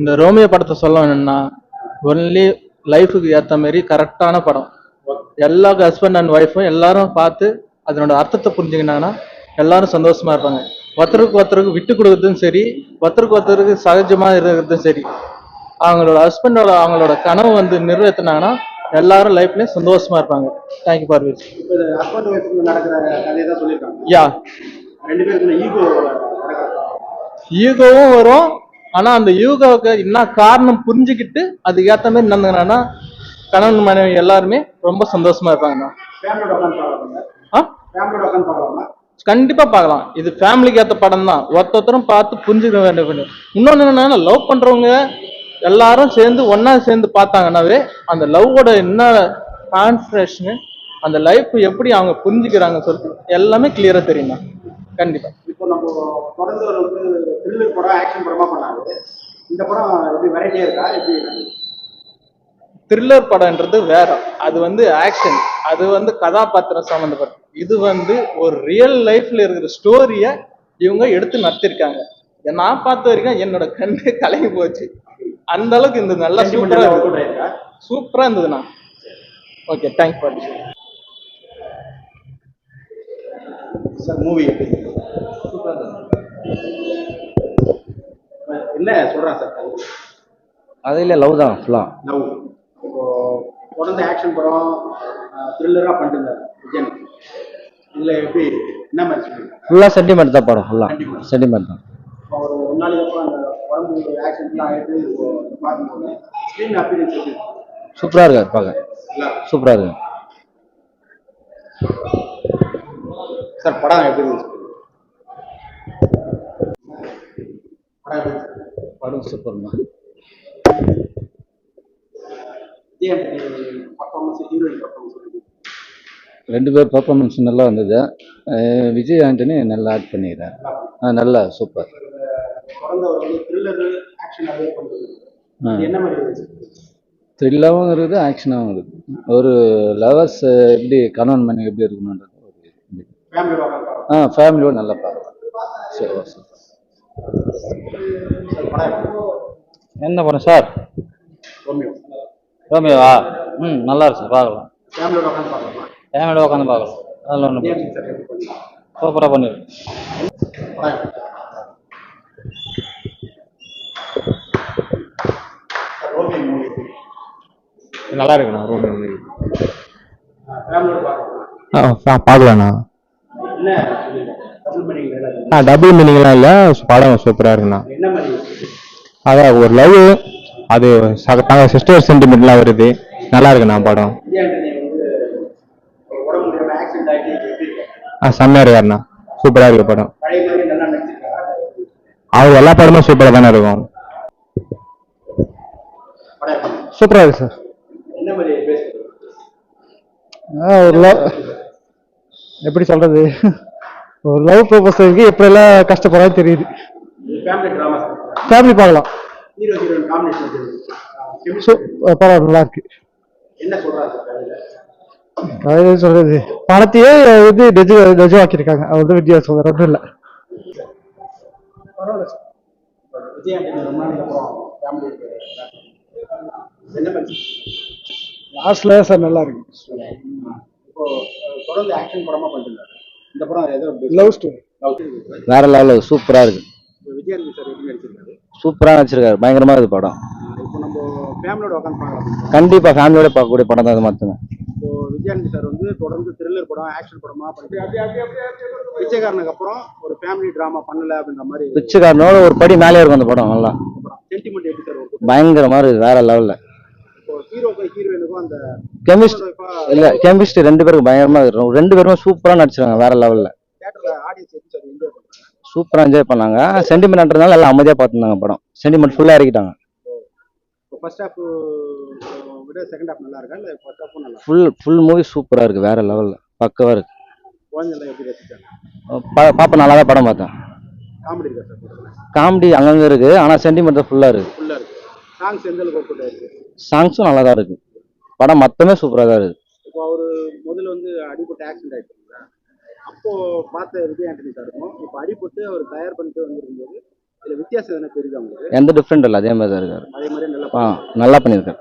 இந்த ரோமியோ படத்தை சொல்ல வேணும்னா ஒன்லி லைஃபுக்கு ஏற்ற மாதிரி கரெக்டான படம். எல்லா ஹஸ்பண்ட் அண்ட் ஒய்ஃபும் எல்லாரும் பார்த்து அதனோட அர்த்தத்தை புரிஞ்சுக்கினாங்கன்னா எல்லாரும் சந்தோஷமா இருப்பாங்க. ஒருத்தருக்கு ஒருத்தருக்கு விட்டு கொடுக்கறதும் சரி ஒருத்தருக்கு ஒருத்தருக்கு சகஜமா இருக்கிறதும் சரி. அவங்களோட ஹஸ்பண்டோட அவங்களோட கனவு வந்து நிறைவேற்றினாங்கன்னா எல்லாரும் லைஃப்லயும் சந்தோஷமா இருப்பாங்க. தேங்க்யூ பார்வீஸ் யா ரெண்டு பேருக்குள்ள ஈகோ நடக்கிற யூகோவும் வரும் ஆனா அந்த யூகோவுக்கு என்ன காரணம் புரிஞ்சுக்கிட்டு அதுக்கு ஏத்த மாதிரி நடந்துங்கன்னா கணவன் மனைவி எல்லாருமே ரொம்ப சந்தோஷமா இருப்பாங்க ஃபேமிலியோட உட்காந்து பார்க்கலாமா ஆ? ஃபேமிலியோட உட்காந்து பார்க்கலாமா கண்டிப்பா பார்க்கலாம் இது ஃபேமிலிக்கு ஏத்த படம் தான். ஒருத்தரும் பார்த்து புரிஞ்சுக்க வேண்டிய படம். இன்னொன்னு என்னன்னா லவ் பண்றவங்க எல்லாரும் சேர்ந்து ஒண்ணா சேர்ந்து பார்த்தாங்கன்னாவே அந்த லவ்வோட என்ன கான்சன்ட்ரேஷனு அந்த லைஃப் எப்படி அவங்க புரிஞ்சுக்கிறாங்கன்னு சொல்லிட்டு எல்லாமே கிளியரா தெரியுமா கண்டிப்பா. இப்போ நம்ம தொடர்ந்து த்ரில்லர் படம் ஆக்ஷன் படமா பண்ணாங்க இந்த படம் எப்படி வெரைட்டியா இருக்கா? எப்படி த்ரில்லர் படம்ன்றது வேற. அது வந்து ஆக்ஷன் அது வந்து கதாபாத்திரம் சம்மந்தப்பட்ட இது வந்து ஒரு ரியல் லைஃப்ல இருக்கிற ஸ்டோரிய இவங்க எடுத்து நடத்திருக்காங்க நான் பார்த்த வரைக்கும் என்னோட கண்ணு கலங்கி போச்சு. அந்த அளவுக்கு இந்த நல்லா சூப்பரா சூப்பரா இருந்ததுண்ணா. Okay thank for sir movie எப்படி? என்ன சொல்றான் சார் அதில் லவ் தான் ஃபுல்லாக லவ். இப்போ தொடர்ந்து ஆக்ஷன் படம் த்ரில்லரா பண்ணிட்டு விஜயன். இதுல எப்படி என்ன மாதிரி ஃபுல்லாக சென்டிமெண்ட் தான் படம் Sentiment. சென்டிமெண்ட் தான் ஒரு ஒரு நாளைக்கு அப்புறம் அந்த உடம்பு ஆயிட்டு இப்போ பார்க்கும்போது ஸ்க்ரீன் அப்பியரன்ஸ் எப்படி? சூப்பராக இருக்கார் பார்க்க. சூப்பராக இருக்கு. சார் படம் எப்படி இருந்துச்சு படம் எப்படி இருந்துச்சு படம் சூப்பர் தான் விஜயன் பர்ஃபார்மன்ஸ் ஹீரோயின் பர்ஃபார்மன்ஸ் ரெண்டு பேர் பர்ஃபார்மன்ஸ் நல்லா வந்தது விஜய் ஆண்டனி நல்லா ஆக்ட் பண்ணிக்கிறார். ஆ நல்லா சூப்பர் த்ரில்லாகவும் இருக்குது ஆக்ஷனாகவும் இருக்குது. ஒரு லவர்ஸ் எப்படி கணவன் மனைவி எப்படி இருக்கணுன்றது ஒரு ஆ ஃபேமிலியோட நல்லா பார்க்கலாம் சரி ஓகே படம் என்ன படம் சார்? ரோமியோ. ரோமியோவா? ம் நல்லா இருக்கு சார் பார்க்கலாம். ஃபேமிலியோட உட்காந்து பார்க்கலாமா. ஃபேமிலியோட உட்காந்து பார்க்கலாம். அதில் பண்ணலாம் சூப்பராக மூவி நல்லா இருக்குண்ணா ரூம் பார்க்கலாமா. ஆ பார்க்கலாண்ணா. ஆ டபுள் மீனிங்லாம் இல்லை. படம் சூப்பராக இருக்குண்ணா. என்ன மாதிரி இருக்கு? அதான் ஒரு லவ் அது சக சிஸ்டர் சென்டிமெண்ட்லாம் வருது. நல்லா இருக்குண்ணா படம்? ஆ செம்மையாக இருக்காருண்ணா சூப்பராக இருக்கு படம். பழைய மாதிரி நல்லா நடிச்சிருக்காரா அவர் எல்லா படமும் சூப்பராக தானே இருக்கும்? சூப்பராக இருக்கு சார் என்ன மாதிரி பேசுறது? ஒரு லவ் எப்படி சொல்றது? ஒரு லவ் ப்ரொபோசலுக்கு எப்படியெல்லாம் கஷ்டப்படுறான்னு தெரியுது. ஃபேமிலி பார்க்கலாம். பரவாயில்ல நல்லா இருக்கு. என்ன சொல்றது? பணத்தையே இது டெஜு டெஜுவாக்கியிருக்காங்க அவ்வளோ வித்தியாசம் வேற ஒன்றும் இல்லை. பரவாயில்ல சார் நல்லா இருக்கு. தொடர்ந்து ஆக்ஷன் படமா பண்ணிருந்தாரு இந்த படம் ஏதோ லவ் ஸ்டோரி வேற லெவலில் சூப்பராக இருக்கு. விஜய் ஆண்டனி சார் எப்படி நடிச்சிருக்காரு? சூப்பராக நடிச்சிருக்காரு. பயங்கரமாக இருக்குது படம். இப்போ நம்ம ஃபேமிலியோட உட்காந்து பார்க்கலாம் கண்டிப்பாக ஃபேமிலியோட பார்க்கக்கூடிய படம் தான் அது மட்டுமே இப்போ விஜயானந்த் சார் வந்து தொடர்ந்து த்ரில்லர் படம் ஆக்ஷன் படமா பிச்சைக்காரனுக்கு அப்புறம் ஒரு ஃபேமிலி டிராமா பண்ணல அப்படின்ற மாதிரி பிச்சைக்காரனோட ஒரு படி மேலே இருக்கும் அந்த படம் நல்லா. சென்டிமெண்ட் எப்படி சார் பயங்கரமாக இருக்குது வேற லெவலில் இப்போ ஹீரோயினுக்கும் அந்த கெமிஸ்ட் இல்ல கெமிஸ்ட்ரி ரெண்டு பேருக்கு பயங்கரமா இருக்கும். ரெண்டு பேருமே சூப்பரா நடிச்சிருக்காங்க வேற லெவல்ல சூப்பரா என்ஜாய் பண்ணாங்க. சென்டிமெண்ட்ன்றதுனால எல்லாம் அமைதியா பார்த்துருந்தாங்க படம். சென்டிமெண்ட் ஃபுல்லா இறக்கிட்டாங்க. ஃபுல் ஃபுல் மூவி சூப்பரா இருக்கு வேற லெவல்ல பக்கவா இருக்கு. பாப்பா நல்லா தான் படம் பார்த்தேன். காமெடி அங்கங்க இருக்கு ஆனா சென்டிமெண்ட் ஃபுல்லா இருக்கு. சாங்ஸும் நல்லா தான் இருக்கு. படம் மொத்தமே சூப்பரா தான் இருக்கு. இப்போ அவர் முதல்ல வந்து அடிபட்டு ஆக்சிடென்ட் ஆயிட்டுங்களா அப்போ பார்த்த விஜய் ஆண்டனி சாருக்கும் இப்போ அடிபட்டு அவர் தயார் பண்ணிட்டு வந்திருக்கும்போது இதுல வித்தியாசம் என்ன தெரியுது உங்களுக்கு? எந்த டிஃப்ரெண்ட் இல்லை அதே மாதிரி தான் இருக்காரு. அதே மாதிரி நல்லா ஆ நல்லா பண்ணியிருக்காரு